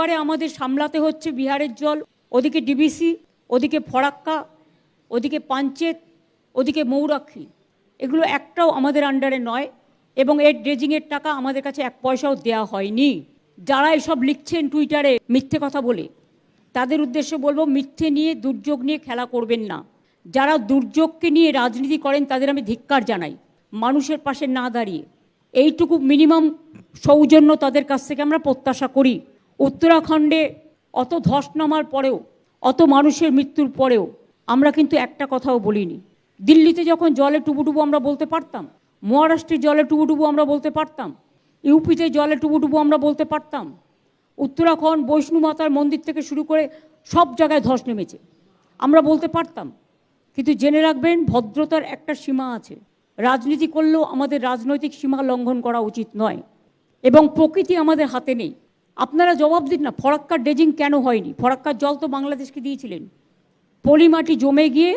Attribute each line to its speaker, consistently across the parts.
Speaker 1: এবারে আমাদের সামলাতে হচ্ছে বিহারের জল, ওদিকে ডিবিসি, ওদিকে ফরাক্কা ওদিকে পাঞ্চেত, ওদিকে মৌরাক্ষী। এগুলো একটাও আমাদের আন্ডারে নয় এবং এর ড্রেজিংয়ের টাকা আমাদের কাছে এক পয়সাও দেওয়া হয়নি। যারা এসব লিখছেন টুইটারে মিথ্যে কথা বলে, তাদের উদ্দেশ্যে বলব মিথ্যে নিয়ে, দুর্যোগ নিয়ে খেলা করবেন না। যারা দুর্যোগকে নিয়ে রাজনীতি করেন, তাদের আমি ধিক্কার জানাই। মানুষের পাশে না দাঁড়িয়ে। এইটুকু মিনিমাম সৌজন্য তাদের কাছ থেকে আমরা প্রত্যাশা করি। উত্তরাখণ্ডে অত ধস নামার পরেও, অত মানুষের মৃত্যুর পরেও আমরা কিন্তু একটা কথাও বলিনি। দিল্লিতে যখন জলে টুবুটুবু আমরা বলতে পারতাম মহারাষ্ট্রের জলে টুবুটুবু আমরা বলতে পারতাম, ইউপিতে জলে টুবুটুবু আমরা বলতে পারতাম, উত্তরাখণ্ড বৈষ্ণু মাতার মন্দির থেকে শুরু করে সব জায়গায় ধস নেমেছে, আমরা বলতে পারতাম। কিন্তু জেনে রাখবেন, ভদ্রতার একটা সীমা আছে। রাজনীতি করলেও আমাদের রাজনৈতিক সীমা লঙ্ঘন করা উচিত নয় এবং প্রকৃতি আমাদের হাতে নেই। আপনারা জবাব দিন না ফরাক্কার ড্রেজিং কেন হয়নি? ফরাক্কার জল তো বাংলাদেশকে দিয়েছিলেন। পলিমাটি জমে গিয়ে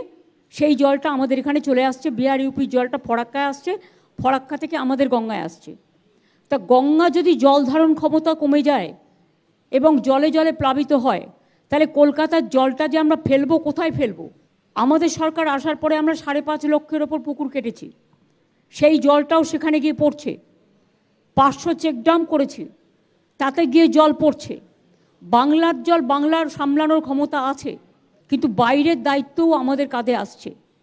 Speaker 1: সেই জলটা আমাদের এখানে চলে আসছে, বিহার ইউপির জলটা ফরাক্কায় আসছে, ফরাক্কা থেকে আমাদের গঙ্গায় আসছে। তা গঙ্গা যদি জল ধারণ ক্ষমতা কমে যায় এবং জলে জলে প্লাবিত হয়, তাহলে কলকাতার জলটা যে আমরা ফেলব, কোথায় ফেলব? আমাদের সরকার আসার পরে আমরা সাড়ে পাঁচ লক্ষের ওপর পুকুর কেটেছি। সেই জলটাও সেখানে গিয়ে পড়ছে। পাঁচশো চেকডাম করেছে। তাতে গিয়ে জল পড়ছে। বাংলার জল বাংলার সামলানোর ক্ষমতা আছে, কিন্তু বাইরের দায়িত্বও আমাদের কাঁধে আসছে।